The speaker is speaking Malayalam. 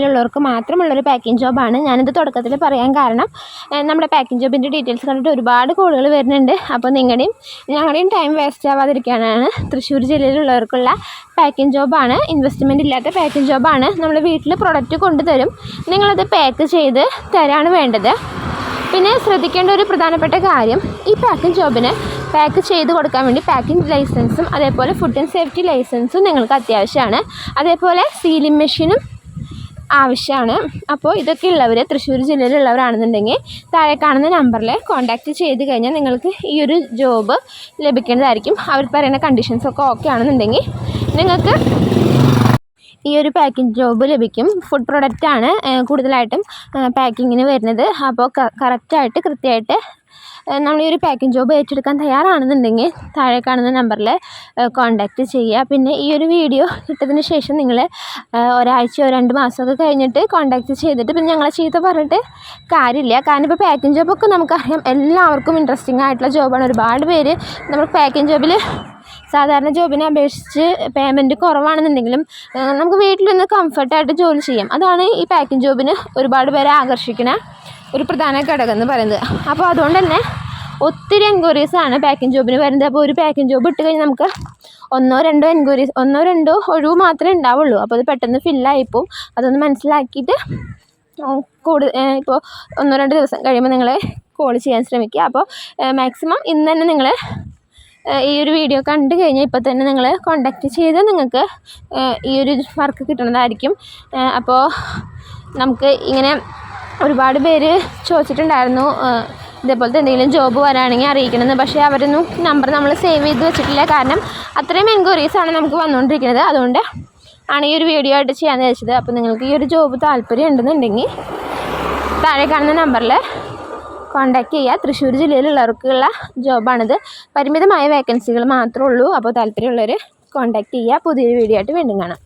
ജില്ലയിലുള്ളവർക്ക് മാത്രമുള്ളൊരു പാക്കിംഗ് ജോബാണ് ഞാനിത് തുടക്കത്തിൽ പറയാൻ കാരണം നമ്മുടെ പാക്കിംഗ് ജോബിന്റെ ഡീറ്റെയിൽസ് കണ്ടിട്ട് ഒരുപാട് കോളുകൾ വരുന്നുണ്ട്. അപ്പോൾ നിങ്ങളുടെയും ഞങ്ങളുടെയും ടൈം വേസ്റ്റ് ആവാതിരിക്കാനാണ്. തൃശ്ശൂർ ജില്ലയിലുള്ളവർക്കുള്ള പാക്കിംഗ് ജോബാണ് ഇൻവെസ്റ്റ്മെന്റ് ഇല്ലാത്ത പാക്കിംഗ് ജോബാണ് നമ്മൾ വീട്ടിൽ പ്രൊഡക്റ്റ് കൊണ്ടുതരും. നിങ്ങളത് പാക്ക് ചെയ്ത് തരാണ് വേണ്ടത്. പിന്നെ ശ്രദ്ധിക്കേണ്ട ഒരു പ്രധാനപ്പെട്ട കാര്യം ഈ പാക്കിംഗ് ജോബിന് പാക്ക് ചെയ്ത് കൊടുക്കാൻ വേണ്ടി പാക്കിംഗ് ലൈസൻസും അതേപോലെ ഫുഡ് ആൻഡ് സേഫ്റ്റി ലൈസൻസും നിങ്ങൾക്ക് അത്യാവശ്യമാണ്. അതേപോലെ സീലിംഗ് മെഷീനും ആവശ്യമാണ്. അപ്പോൾ ഇതൊക്കെ ഉള്ളവർ തൃശ്ശൂർ ജില്ലയിലുള്ളവരാണെന്നുണ്ടെങ്കിൽ താഴെ കാണുന്ന നമ്പറിൽ കോൺടാക്റ്റ് ചെയ്ത് കഴിഞ്ഞാൽ നിങ്ങൾക്ക് ഈ ഒരു ജോബ് ലഭിക്കേണ്ടതായിരിക്കും. അവർ പറയുന്ന കണ്ടീഷൻസൊക്കെ ഓക്കെ ആണെന്നുണ്ടെങ്കിൽ നിങ്ങൾക്ക് ഈ ഒരു പാക്കിംഗ് ജോബ് ലഭിക്കും. ഫുഡ് പ്രൊഡക്റ്റാണ് കൂടുതലായിട്ടും പാക്കിങ്ങിന് വരുന്നത്. അപ്പോൾ കറക്റ്റായിട്ട് കൃത്യമായിട്ട് നമ്മൾ ഈ ഒരു പാക്കിംഗ് ജോബ് ഏറ്റെടുക്കാൻ തയ്യാറാണെന്നുണ്ടെങ്കിൽ താഴെ കാണുന്ന നമ്പറിൽ കോൺടാക്റ്റ് ചെയ്യുക. പിന്നെ ഈ ഒരു വീഡിയോ ഇട്ടതിന് ശേഷം നിങ്ങൾ ഒരാഴ്ചയോ രണ്ട് മാസമൊക്കെ കഴിഞ്ഞിട്ട് കോൺടാക്റ്റ് ചെയ്തിട്ട് പിന്നെ ഞങ്ങളെ ചീത്ത പറഞ്ഞിട്ട് കാര്യമില്ല. കാരണം ഇപ്പോൾ പാക്കിംഗ് ജോബൊക്കെ നമുക്കറിയാം. എല്ലാവർക്കും ഇൻട്രസ്റ്റിംഗ് ആയിട്ടുള്ള ജോബാണ്. ഒരുപാട് പേര് നമ്മൾ പാക്കിംഗ് ജോബിൽ സാധാരണ ജോബിനെ അപേക്ഷിച്ച് പേയ്മെന്റ് കുറവാണെന്നുണ്ടെങ്കിലും നമുക്ക് വീട്ടിലിരുന്ന് കംഫർട്ടായിട്ട് ജോലി ചെയ്യാം. അതാണ് ഈ പാക്കിംഗ് ജോബിന് ഒരുപാട് പേരെ ആകർഷിക്കുന്ന ഒരു പ്രധാന ഘടകം എന്ന് പറയുന്നത്. അപ്പോൾ അതുകൊണ്ട് തന്നെ ഒത്തിരി എൻക്വയറീസാണ് പാക്കിംഗ് ജോബിന് വരുന്നത്. അപ്പോൾ ഒരു പാക്കിംഗ് ജോബ് ഇട്ട് കഴിഞ്ഞാൽ നമുക്ക് ഒന്നോ രണ്ടോ എൻക്വയറീസ് ഒന്നോ രണ്ടോ ഒഴിവ് മാത്രമേ ഉണ്ടാവുള്ളൂ. അപ്പോൾ അത് പെട്ടെന്ന് ഫില്ലായിപ്പോൾ അതൊന്ന് മനസ്സിലാക്കിയിട്ട് കൂടുതൽ ഇപ്പോൾ ഒന്നോ രണ്ടോ ദിവസം കഴിയുമ്പോൾ നിങ്ങൾ കോൾ ചെയ്യാൻ ശ്രമിക്കുക. അപ്പോൾ മാക്സിമം ഇന്ന് തന്നെ നിങ്ങൾ ഈ ഒരു വീഡിയോ കണ്ടു കഴിഞ്ഞാൽ ഇപ്പോൾ തന്നെ നിങ്ങൾ കോണ്ടാക്റ്റ് ചെയ്ത് നിങ്ങൾക്ക് ഈ ഒരു വർക്ക് കിട്ടുന്നതായിരിക്കും. അപ്പോൾ നമുക്ക് ഇങ്ങനെ ഒരുപാട് പേര് ചോദിച്ചിട്ടുണ്ടായിരുന്നു ഇതേപോലത്തെ എന്തെങ്കിലും ജോബ് വരാണെങ്കിൽ അറിയിക്കണമെന്ന് പക്ഷേ അവരൊന്നും നമ്പർ നമ്മൾ സേവ് ചെയ്ത് വെച്ചിട്ടില്ല. കാരണം അത്രയും എൻക്വയറീസാണ് നമുക്ക് വന്നുകൊണ്ടിരിക്കുന്നത് അതുകൊണ്ട് ആണ് ഈ ഒരു വീഡിയോ ആയിട്ട് ചെയ്യാമെന്ന് വെച്ചത് അപ്പോൾ നിങ്ങൾക്ക് ഈ ഒരു ജോബ് താല്പര്യം ഉണ്ടെന്നുണ്ടെങ്കിൽ താഴെ കാണുന്ന നമ്പറിൽ കോൺടാക്റ്റ് ചെയ്യുക തൃശ്ശൂർ ജില്ലയിലുള്ളവർക്കുള്ള ജോബാണിത്. പരിമിതമായ വേക്കൻസികൾ മാത്രമേ ഉള്ളൂ. അപ്പോൾ താല്പര്യമുള്ളവർ കോൺടാക്റ്റ് ചെയ്യുക പുതിയൊരു വീഡിയോ ആയിട്ട് വീണ്ടും കാണാം.